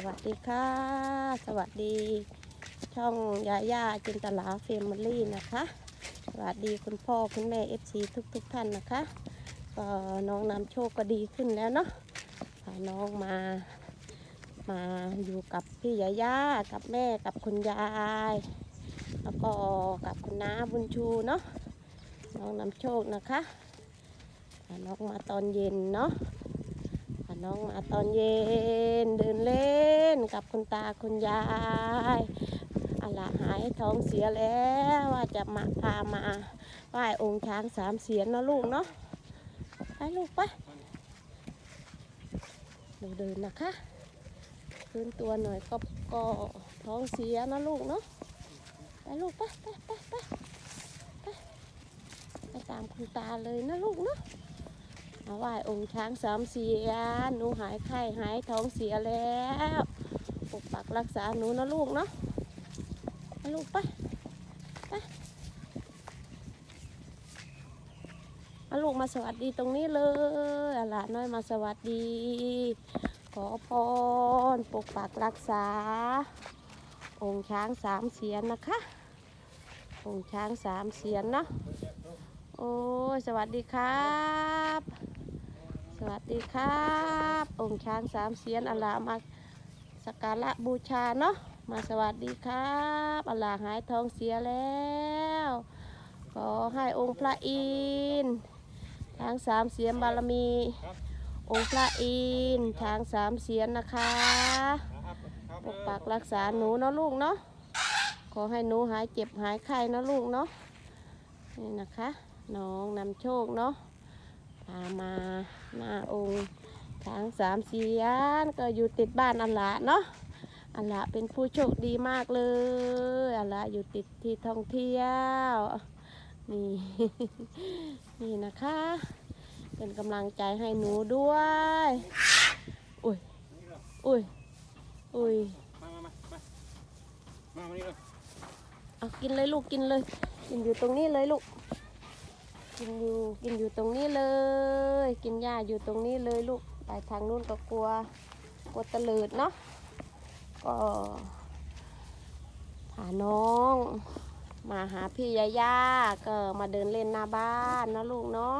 สวัสดีค่ะ สวัสดี ช่องยาย่าจินตลาเฟมิลี่นะคะ สวัสดีคุณพ่อคุณแม่เอฟซีทุกทุกๆท่านนะคะก็น้องนำโชคก็ดีขึ้นแล้วเนาะพาน้องมา มาอยู่กับพี่ยาย่ากับแม่กับคุณยาย แล้วก็กับคุณน้าบุญชูเนาะน้องนำโชคนะคะพาน้องมาตอนเย็นเนาะ น้องมาตอนเย็นเดินเล่นกับคุณตาคุณยายอะละหายท้องเสียแล้วว่าจะมาพามาไหว้องค์ช้างสามเสียนนะลูกเนาะไปลูกไปเราเดินนะคะคืนตัวหน่อยก็ก็ท้องเสียนะลูกเนาะไปลูกไปไปไปไปไปตามคุณตาเลยนะลูกเนาะ มาไหว้องค์ช้างสามเสียนหนูหายไข้หายท้องเสียแล้วปกปักรักษาหนูนะลูกเนาะลูกไปไปอาลูกมาสวัสดีตรงนี้เลยอะหลาน้อยมาสวัสดี ขอพรปกปักรักษา องค์ช้างสามเสียนนะคะ องค์ช้างสามเสียนเนาะโอ้สวัสดีครับ สวัสดีครับ องค์ช้างสามเสียนอัลลามาสักการะบูชาเนาะมาสวัสดีครับอัลลาหายทองเสียแล้วขอให้องค์พระอินทร์ช้างสามเสียนบารมี องค์พระอินทร์ช้างสามเสียนนะคะปกปักรักษาหนูเนาะลูกเนาะขอให้หนูหายเจ็บหายไข้เนาะลูกเนาะนี่นะคะน้องนำโชคเนาะ พามาหน้าองค์ช้างสามเสียนก็อยู่ติดบ้านอัลละเนาะอัลละเป็นผู้โชคดีมากเลยอัลละอยู่ติดที่ท่องเที่ยวนี่นี่นะคะ เป็นกำลังใจให้หนูด้วยอุ้ยอุ้ยอุ้ยมามามามามามานี่เลยเอากินเลยลูกกินเลยกินอยู่ตรงนี้เลยลูก กินอยู่กินอยู่ตรงนี้เลย กินหญ้าอยู่ตรงนี้เลยลูกไปทางนู้นก็กลัวกลัวตะลิดเนาะก็พาน้อง มาหาพี่ยาย่าก็มาเดินเล่นหน้าบ้านนะลูกเนาะ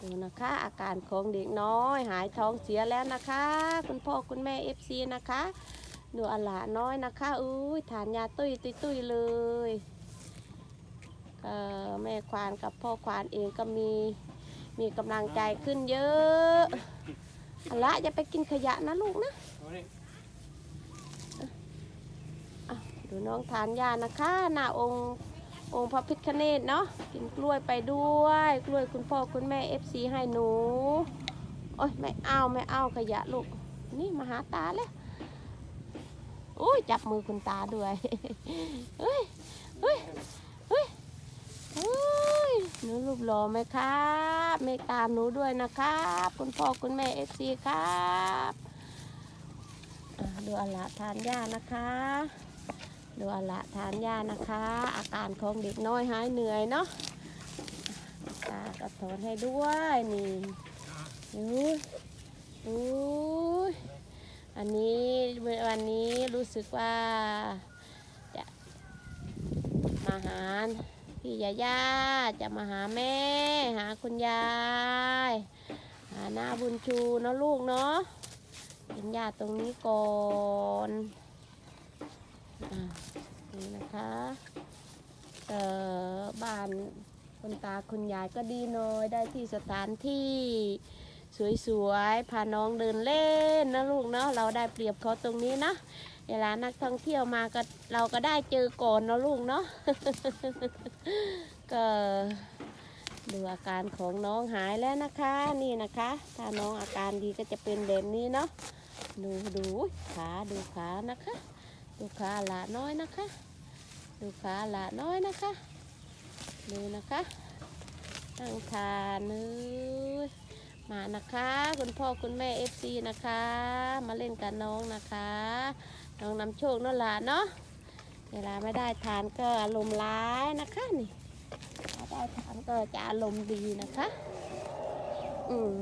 ดูนะคะ อาการของเด็กน้อย หายท้องเสียแล้วนะคะ คุณพ่อคุณแม่เอฟซีนะคะ ดูอลาน้อยนะคะอุ้ยทานยาตุ้ยตุ้ยตุ้ยเลย แม่ควานกับพ่อควานเองก็มีมีกำลังใจขึ้นเยอะอาละอย่าไปกินขยะนะลูกนะดูน้องทานยานะคะหน้าองค์องค์พระพิฆเนศเนาะกินกล้วยไปด้วย กล้วยคุณพ่อคุณแม่เอฟซีให้หนูโอ้ยไม่เอาไม่เอาขยะลูก นี่มาหาตาแล้วโอ้ยจับมือคุณตาด้วยเฮ้ยเฮ้ย หนูรูปหล่อไหมครับเมตตาหนูด้วยนะครับ คุณพ่อคุณแม่เอฟซีครับดูอาละทานยานะคะดูอาละทานยานะคะ อาการของเด็กน้อยหายเหนื่อยเนาะตากระถอนให้ด้วยนี่อุ้ยอุ้ยอันนี้วันนี้รู้สึกว่าจะมาหาร พี่ยาย่าจะมาหาแม่ หาคุณยาย หาหน้าบุญชูเนาะลูกเนาะเป็นญาตรงนี้ก่อนอนี่นะคะเอ่อบ้านคุณตาคุณยายก็ดีน่อยได้ที่สถานที่สวยๆ พาน้องเดินเล่นนะลูกเนาะเราได้เปรียบเขาตรงนี้นะ เวลานักท่องเที่ยวมาก็เราก็ได้เจอก่อนนะลูกเนาะก็ดูอาการของน้องหายแล้วนะคะ นี่นะคะ ถ้าน้องอาการดีก็จะเป็นแบบนี้เนาะดูดูขาดูขานะคะ ดูขาหละน้อยนะคะ ดูขาหละน้อยนะคะ ดูนะคะตั้งทานเลยมานะคะ คุณพ่อคุณแม่เอฟซีนะคะ มาเล่นกับน้องนะคะ น้องนำโชคนั่นแหละเนาะเวลาไม่ได้ทานก็อารมณ์ร้ายนะคะนี่ถ้าได้ทานก็จะอารมณ์ดีนะคะ อืม